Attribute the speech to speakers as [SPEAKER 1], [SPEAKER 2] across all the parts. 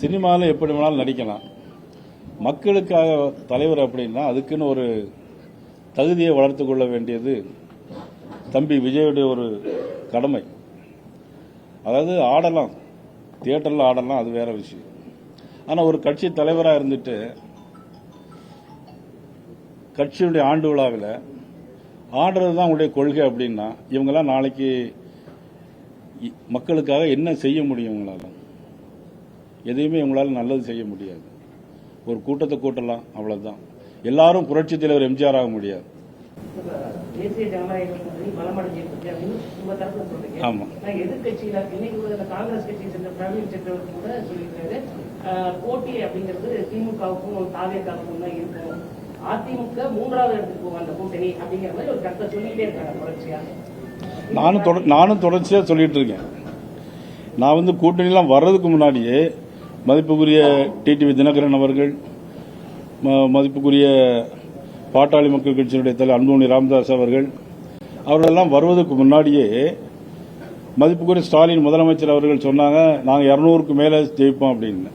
[SPEAKER 1] சினிமாவில் எப்படி வேணாலும் நடிக்கலாம். மக்களுக்காக தலைவர் அப்படின்னா அதுக்குன்னு ஒரு தகுதியை வளர்த்து கொள்ள வேண்டியது தம்பி விஜயுடைய ஒரு கடமை. அதாவது ஆடலாம். தியேட்டரில் ஆடலாம் அது வேற விஷயம். ஆனால் ஒரு கட்சி தலைவராக இருந்துட்டு கட்சியுடைய ஆண்டு விழாவில் ஆடுறது தான் உங்களுடைய கொள்கை அப்படின்னா இவங்கெல்லாம் நாளைக்கு மக்களுக்காக என்ன செய்ய முடியும் உங்களால்? எதையுமே உங்களால் நல்லது செய்ய முடியாது. ஒரு கூட்டத்தை கூட்டலாம் அவ்வளவுதான். எல்லாரும் புரட்சி தலைவர் எம்ஜிஆர் ஆக முடியாது. ஆமா.
[SPEAKER 2] போட்டி அப்படிங்கிறது திமுகவுக்கும் தாவேக்காவுக்கும் தான் இருக்கும். அதிமுக மூன்றாவது இடத்துக்கு போகும் அந்த கூட்டணி அப்படிங்கிற மாதிரி ஒரு கருத்தை சொல்லிட்டே இருக்காங்க தொடர்ச்சியா
[SPEAKER 1] நானும் நானும் தொடர்ச்சியாக சொல்லிட்டு இருக்கேன். நான் வந்து கூட்டணிலாம் வர்றதுக்கு முன்னாடியே மதிப்புக்குரிய டிடிவி தினகரன் அவர்கள் ம- மதிப்புக்குரிய பாட்டாளி மக்கள் கட்சியினுடைய தலைவர் அன்புமணி ராமதாஸ் அவர்கள் அவர்களெல்லாம் வருவதற்கு முன்னாடியே மதிப்புக்குரிய ஸ்டாலின் முதலமைச்சர் அவர்கள் சொன்னாங்க நாங்கள் இரநூறுக்கு மேலே ஜெயிப்போம் அப்படின்னு.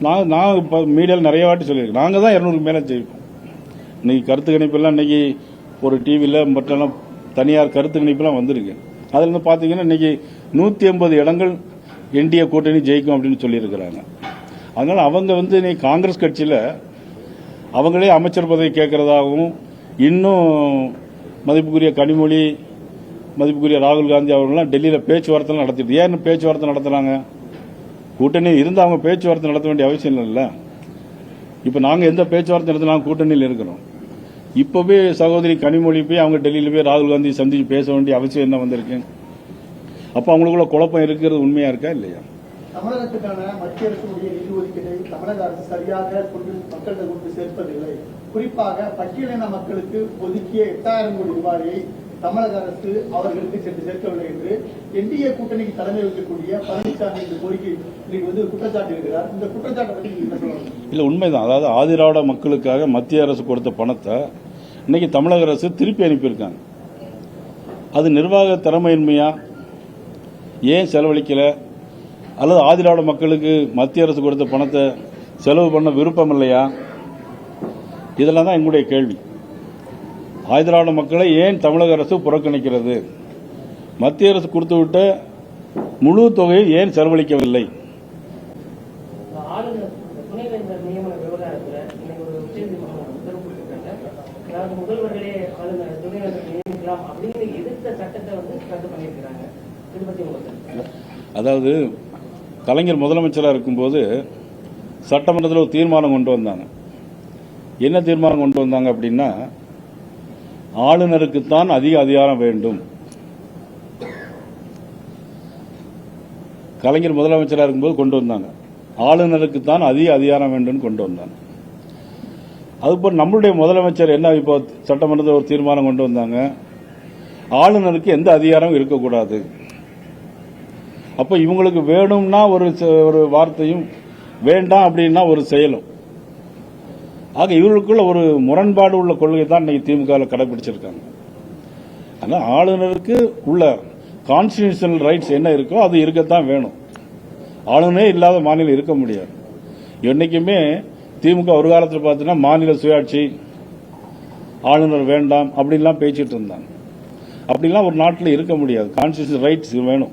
[SPEAKER 1] நான் நான் இப்போ மீடியாவில் நிறைய வாட்டி சொல்லியிருக்கேன். நாங்கள் தான் இரநூறுக்கு மேலே ஜெயிப்போம். இன்னைக்கு கருத்து கணிப்பெல்லாம் இன்னைக்கு ஒரு டிவியில் மற்றெல்லாம் தனியார் கருத்து கணிப்பெல்லாம் வந்திருக்கு. அதில் இருந்து பார்த்தீங்கன்னா இன்னைக்கு நூற்றி ஐம்பது இடங்கள் என்டிஏ கூட்டணி ஜெயிக்கும் அப்படின்னு சொல்லியிருக்கிறாங்க. அதனால் அவங்க வந்து இன்னைக்கு காங்கிரஸ் கட்சியில் அவங்களே அமைச்சர் பதவி கேட்கறதாகவும் இன்னும் மதிப்புக்குரிய கனிமொழி மதிப்புக்குரிய ராகுல் காந்தி அவர்கள்லாம் டெல்லியில் பேச்சுவார்த்தை நடத்திட்டு ஏன் பேச்சுவார்த்தை நடத்துகிறாங்க கூட்டணி இருந்து அவங்க பேச்சுவார்த்தை நடத்த வேண்டிய அவசியம் இல்லைல்ல. இப்போ நாங்கள் எந்த பேச்சுவார்த்தை நடத்தினாலும் கூட்டணியில் இருக்கிறோம். இப்போவே சகோதரி கனிமொழி போய் அவங்க டெல்லியில் போய் ராகுல் காந்தி சந்தித்து பேச வேண்டிய அவசியம் என்ன வந்திருக்கு? அப்போ அவங்களுக்குள்ள குழப்பம் இருக்கிறது உண்மையா இருக்கா இல்லையா?
[SPEAKER 3] தமிழகத்துக்கான மத்திய அரசுடைய நிதி ஒதுக்கீட்டை தமிழக அரசு சரியாக கொண்டு கொண்டு சேர்ப்பதில்லை. குறிப்பாக பட்டியலின மக்களுக்கு ஒதுக்கிய எட்டாயிரம் கோடி ரூபாயை தமிழக அரசு அவர்களுக்கு சென்று சேர்க்கவில்லை என்று என்டிஏ கூட்டணிக்கு தலைமை வைக்கக்கூடிய பழனிசாமி இந்த கோரிக்கை இன்னைக்கு வந்து குற்றச்சாட்டு இருக்கிறார் இந்த குற்றச்சாட்டை பற்றி
[SPEAKER 1] இல்லை உண்மைதான். அதாவது ஆதிராவிட மக்களுக்காக மத்திய அரசு கொடுத்த பணத்தை இன்னைக்கு தமிழக அரசு திருப்பி அனுப்பியிருக்காங்க. அது நிர்வாக திறமையின்மையா? ஏன் செலவழிக்கலை? அல்லது ஆதிராவிட மக்களுக்கு மத்திய அரசு கொடுத்த பணத்தை செலவு பண்ண விருப்பம் இல்லையா? இதெல்லாம் தான் எங்களுடைய கேள்வி. ஆதிராவிட மக்களை ஏன் தமிழக அரசு புறக்கணிக்கிறது? மத்திய அரசு கொடுத்து விட்ட முழு தொகையை ஏன் செலவழிக்கவில்லை?
[SPEAKER 2] முதல்வர்களே ஆளுநர் துணைவேந்தர் நியமிக்கலாம் அப்படின்னு எதிர்த்த சட்டத்தை வந்து ரத்து பண்ணியிருக்கிறாங்க.
[SPEAKER 1] அதாவது கலைஞர் முதலமைச்சராக இருக்கும்போது சட்டமன்றத்தில் ஒரு தீர்மானம் கொண்டு வந்தாங்க. என்ன தீர்மானம் கொண்டு வந்தாங்க அப்படின்னா ஆளுநருக்குத்தான் அதிக அதிகாரம் வேண்டும். கலைஞர் முதலமைச்சராக இருக்கும்போது கொண்டு வந்தாங்க. ஆளுநருக்குத்தான் அதிக அதிகாரம் வேண்டும் கொண்டு வந்தாங்க. அதுபோல் நம்மளுடைய முதலமைச்சர் என்ன இப்போ சட்டமன்றத்தில் ஒரு தீர்மானம் கொண்டு வந்தாங்க? ஆளுநருக்கு எந்த அதிகாரமும் இருக்கக்கூடாது. அப்போ இவங்களுக்கு வேணும்னா ஒரு ஒரு வார்த்தையும் வேண்டாம் அப்படின்னா ஒரு செயலும். ஆக இவர்களுக்குள்ள ஒரு முரண்பாடு உள்ள கொள்கை தான் இன்னைக்கு திமுக கடைபிடிச்சிருக்காங்க. ஆனால் ஆளுநருக்கு உள்ள கான்ஸ்டியூஷனல் ரைட்ஸ் என்ன இருக்கோ அது இருக்கத்தான் வேணும். ஆளுநரே இல்லாத மாநிலம் இருக்க முடியாது. என்றைக்குமே திமுக ஒரு காலத்தில் பார்த்தீங்கன்னா மாநில சுயாட்சி ஆளுநர் வேண்டாம் அப்படின்லாம் பேசிட்டு இருந்தாங்க. அப்படிலாம் ஒரு நாட்டில் இருக்க முடியாது. கான்ஸ்டியூஷன் ரைட்ஸ் வேணும்.